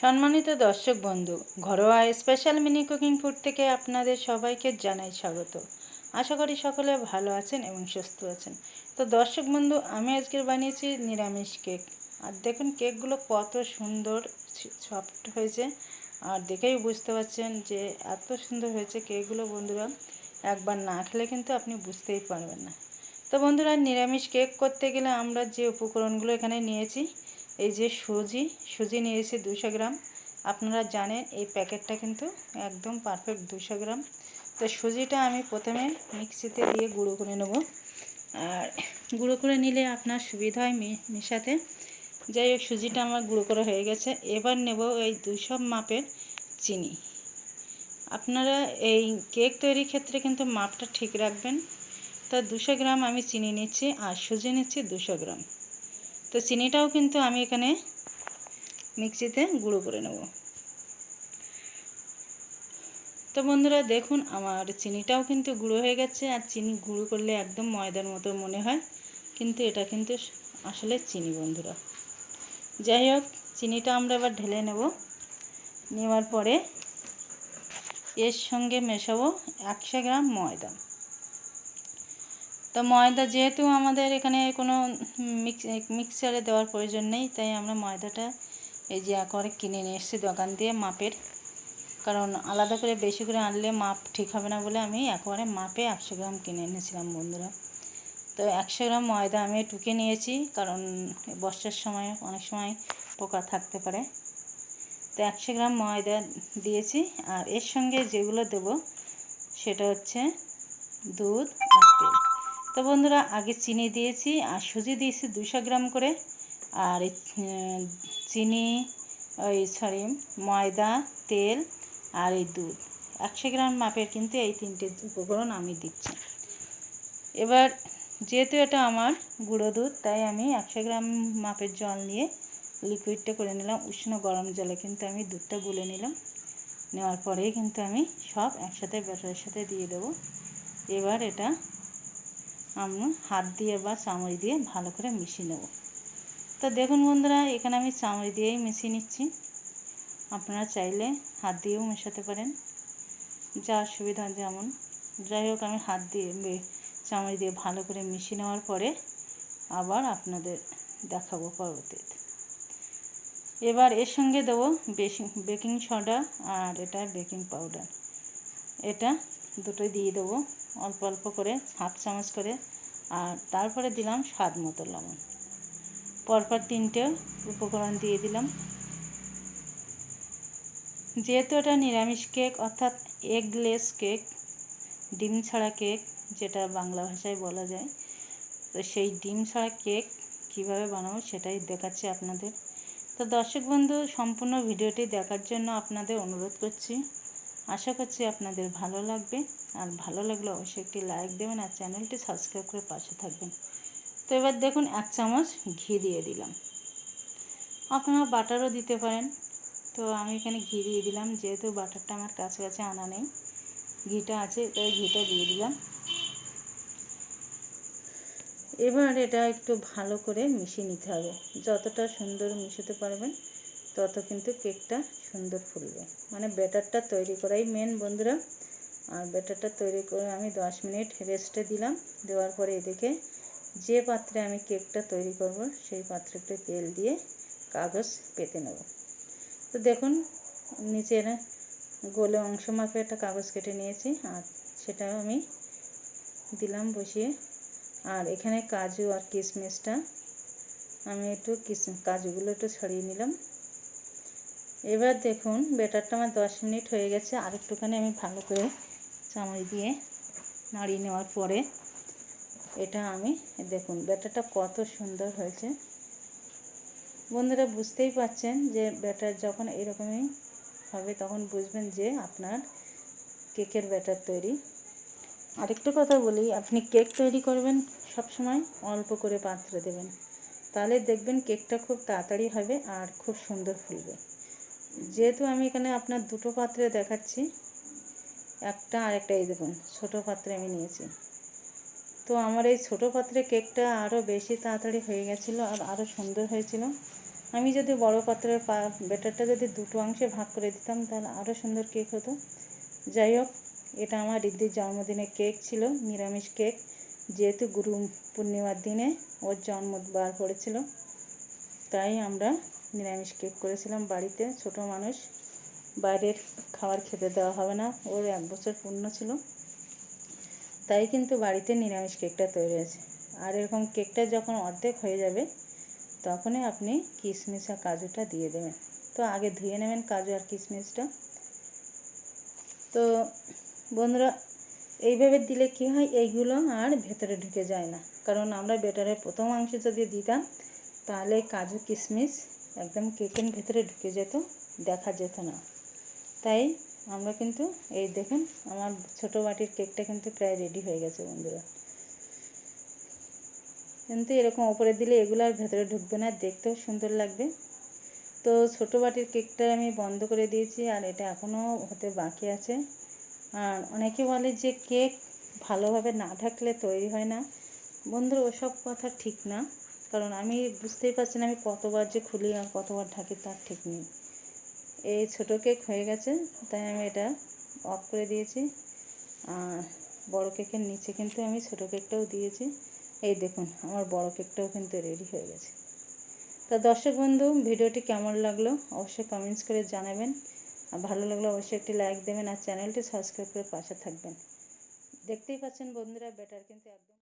সম্মানিত দর্শক বন্ধু, ঘরোয়া স্পেশাল মিনি কুকিং ফুড থেকে আপনাদের সবাইকে জানাই স্বাগত। আশা করি সকলে ভালো আছেন এবং সুস্থ আছেন। তো দর্শক বন্ধু, আমি আজকে বানিয়েছি নিরামিষ কেক আর দেখুন কেকগুলো কত সুন্দর সফট হয়েছে। আর দেখেই বুঝতে পারছেন যে এত সুন্দর হয়েছে কেকগুলো বন্ধুরা। একবার না খেলে কিন্তু আপনি বুঝতেই পারবেন না। তো বন্ধুরা, নিরামিষ কেক করতে গেলে আমরা যে উপকরণগুলো এখানে নিয়েছি এই যে সুজি সুজি নিয়েছি দুশো গ্রাম। আপনারা জানেন এই প্যাকেটটা কিন্তু একদম পারফেক্ট দুশো গ্রাম। তো সুজিটা আমি প্রথমে মিক্সিতে দিয়ে গুঁড়ো করে নেব। আর গুঁড়ো করে নিলে আপনার সুবিধা হয় মেশাতে। যাই হোক, সুজিটা আমার গুঁড়ো করা হয়ে গেছে। এবার নেব এই দুশো মাপের চিনি। আপনারা এই কেক তৈরির ক্ষেত্রে কিন্তু মাপটা ঠিক রাখবেন। তো দুশো গ্রাম আমি চিনি নিচ্ছি আর সুজি নিচ্ছি দুশো গ্রাম। তো চিনিটাও কিন্তু আমি এখানে মিক্সিতে গুঁড়ো করে নেব। তো বন্ধুরা দেখুন, আমার চিনিটাও কিন্তু গুঁড়ো হয়ে গেছে, আর চিনি গুঁড়ো করলে একদম ময়দার মতো মনে হয়, কিন্তু এটা কিন্তু আসলে চিনি বন্ধুরা। যাই হোক, চিনিটা আমরা এবার ঢেলে নেব। নেওয়ার পরে এর সঙ্গে মেশাবো একশো গ্রাম ময়দা। তো ময়দা যেহেতু আমাদের এখানে কোনো মিক্সারে দেওয়ার প্রয়োজন নেই, তাই আমরা ময়দাটা এই যে একবারে কিনে নিয়ে এসেছি দোকান দিয়ে মাপের। কারণ আলাদা করে বেশি করে আনলে মাপ ঠিক হবে না বলে আমি একবারে মাপে একশো গ্রাম কিনে এনেছিলাম বন্ধুরা। তো একশো গ্রাম ময়দা আমি টুকে নিয়েছি, কারণ বর্ষার সময় অনেক সময় পোকা থাকতে পারে। তো একশো গ্রাম ময়দা দিয়েছি, আর এর সঙ্গে যেগুলো দেব সেটা হচ্ছে দুধ আর তেল। তো বন্ধুরা, আগে চিনি দিয়েছি আর সুজি দিয়েছি দুশো গ্রাম করে। আর চিনি, ওই সরি ময়দা, তেল আর এই দুধ। একশো গ্রাম মাপের কিন্তু এই তিনটে উপকরণ আমি দিচ্ছি। এবার, যেহেতু এটা আমার গুঁড়ো দুধ, তাই আমি একশো গ্রাম মাপের জল নিয়ে লিকুইডটা করে নিলাম। উষ্ণ গরম জলে কিন্তু আমি দুধটা গুলে নিলাম। নেওয়ার পরেই কিন্তু আমি সব একসাথে ব্যাটারের সাথে দিয়ে দেবো। এবার এটা আমি, হাত দিয়ে বা চামড়ি দিয়ে ভালো করে মিশিয়ে নেব। তো দেখুন বন্ধুরা, এখানে আমি চামড়ি দিয়েই মিশিয়ে নিচ্ছি। আপনারা চাইলে হাত দিয়েও মেশাতে পারেন। যা সুবিধা যেমন। যাই হোক, আমি হাত দিয়ে চামড়ি দিয়ে ভালো করে মিশিয়ে নেওয়ার পরে আবার আপনাদের দেখাবো পরবর্তীতে। এবার এর সঙ্গে দেবো বেকিং সোডা আর এটা বেকিং পাউডার। এটা দুটোই দিয়ে দেবো। অল্প অল্প করে হাফ চামচ করে আর তারপরে দিলাম স্বাদ মতো লবণ। পরপর তিনটে উপকরণ দিয়ে দিলাম। যেহেতু এটা নিরামিষ কেক অর্থাৎ এগলেস কেক, ডিম ছাড়া কেক যেটা বাংলা ভাষায় বলা যায়, তো সেই ডিম ছাড়া কেক কীভাবে বানাবো সেটাই দেখাচ্ছি আপনাদের। তো দর্শক বন্ধু, সম্পূর্ণ ভিডিওটি দেখার জন্য আপনাদের অনুরোধ করছি। আশা করছি আপনাদের ভালো লাগবে। আর ভালো লাগলে অবশ্যই একটি লাইক দেবেন আর চ্যানেলটি সাবস্ক্রাইব করে পাশে থাকবেন। তো এবার দেখুন এক চামচ ঘি দিয়ে দিলাম। আপনারা বাটারও দিতে পারেন। তো আমি এখানে ঘি দিয়ে দিলাম। যেহেতু বাটারটা আমার কাছে কাছে আনা নেই, ঘিটা আছে, তাই ঘিটা দিয়ে দিলাম। এবার এটা একটু ভালো করে মিশিয়ে নিতে হবে। যতটা সুন্দর মিশাতে পারবেন তত কিন্তু কেকটা সুন্দর ফুলবে। মানে ব্যাটারটা তৈরি করাই মেন বন্ধুরা। আর ব্যাটারটা তৈরি করে আমি দশ মিনিট রেস্টে দিলাম। দেওয়ার পরে এদিকে যে পাত্রে আমি কেকটা তৈরি করব, সেই পাত্রে তেল দিয়ে কাগজ পেতে নেব। তো দেখুন নিচে গোলে অংশ মাপে একটা কাগজ কেটে নিয়েছি। আর সেটাও আমি দিলাম বসিয়ে। আর এখানে কাজু আর কিশমিশটা আমি একটু কিস কাজুগুলো একটু ছড়িয়ে নিলাম। এবার দেখুন বেটারটা আমার দশ মিনিট হয়ে গেছে। আর একটুখানি আমি ভালো করে চামচ দিয়ে নাড়িয়ে নেওয়ার পরে এটা আমি দেখুন, ব্যাটারটা কত সুন্দর হয়েছে। বন্ধুরা, বুঝতেই পাচ্ছেন যে ব্যাটার যখন এরকমই হবে, তখন বুঝবেন যে আপনার কেকের ব্যাটার তৈরি। আরেকটু কথা বলি, আপনি কেক তৈরি করবেন সব সময় অল্প করে পাত্র দেবেন। তাহলে দেখবেন কেকটা খুব তাড়াতাড়ি হবে আর খুব সুন্দর ফুলবে। যেহেতু আমি এখানে আপনার দুটো পাত্রে দেখাচ্ছি, একটা আর একটা এই দেখুন, ছোটো পাত্রে আমি নিয়েছি। তো আমার এই ছোটো পাত্রে কেকটা আরও বেশি তাড়াতাড়ি হয়ে গেছিল আর আরও সুন্দর হয়েছিল। আমি যদি বড় পাত্রের পা, ব্যাটারটা যদি দুটো অংশে ভাগ করে দিতাম তাহলে আরও সুন্দর কেক হতো। যাই হোক, এটা আমার রিদ্ধির জন্মদিনের কেক ছিল, নিরামিষ কেক। যেহেতু গুরু পূর্ণিমার দিনে ওর জন্মবার পড়েছিল তাই আমরা নিরামিষ কেক করেছিলাম বাড়িতে, ছোট মানুষ। বাইরের খাবার খেতে দেওয়া হবে না, ওর এক বছর পূর্ণ ছিল। তাই কিন্তু বাড়িতে নিরামিষ কেকটা তৈরি হয়েছে। আর এরকম কেকটা যখন অর্ধেক হয়ে যাবে, তখনই আপনি কিশমিশ আর কাজুটা দিয়ে দেবেন। তো আগে ধুয়ে নেবেন কাজু আর কিশমিশটা। তো বন্ধুরা, এইভাবে দিলে কি হয়? এইগুলো আর ভেতরে ঢুকে যায় না। কারণ আমরা বেটারের প্রথম অংশ যদি দিতাম, তাহলে কাজু, কিশমিশ একদম কেকের ভেতরে ঢুকে যেত, দেখা যেত না। তাই আমরা কিন্তু, এই দেখুন, আমার ছোট বাটির কেকটা কিন্তু প্রায় রেডি হয়ে গেছে বন্ধুরা। কিন্তু এরকম ওপরে দিলে এগুলো আর ভেতরে ঢুকবে না, দেখতেও সুন্দর লাগবে। তো ছোট বাটির কেকটা আমি বন্ধ করে দিয়েছি, আর এটা এখনও হতে বাকি আছে। আর অনেকে বলে যে কেক ভালোভাবে না ঢাকলে তৈরি হয় না। বন্ধুরা, ওসব কথা ঠিক না। কারণ আমি বুঝতেই পারছি না আমি কতবার যে খুলি আর কতবার ঢাকি তার ঠিক নেই। এই ছোটো কেক হয়ে গেছে, তাই আমি এটা অফ করে দিয়েছি। আর বড় কেকের নিচে কিন্তু আমি ছোটো কেকটাও দিয়েছি। এই দেখুন, আমার বড় কেকটাও কিন্তু রেডি হয়ে গেছে। তা দর্শক বন্ধু, ভিডিওটি কেমন লাগল অবশ্যই কমেন্টস করে জানাবেন। আর ভালো লাগলে অবশ্যই একটি লাইক দেবেন আর চ্যানেলটি সাবস্ক্রাইব করে পাশে থাকবেন। দেখতেই পাচ্ছেন বন্ধুরা বেটার কিন্তু একদম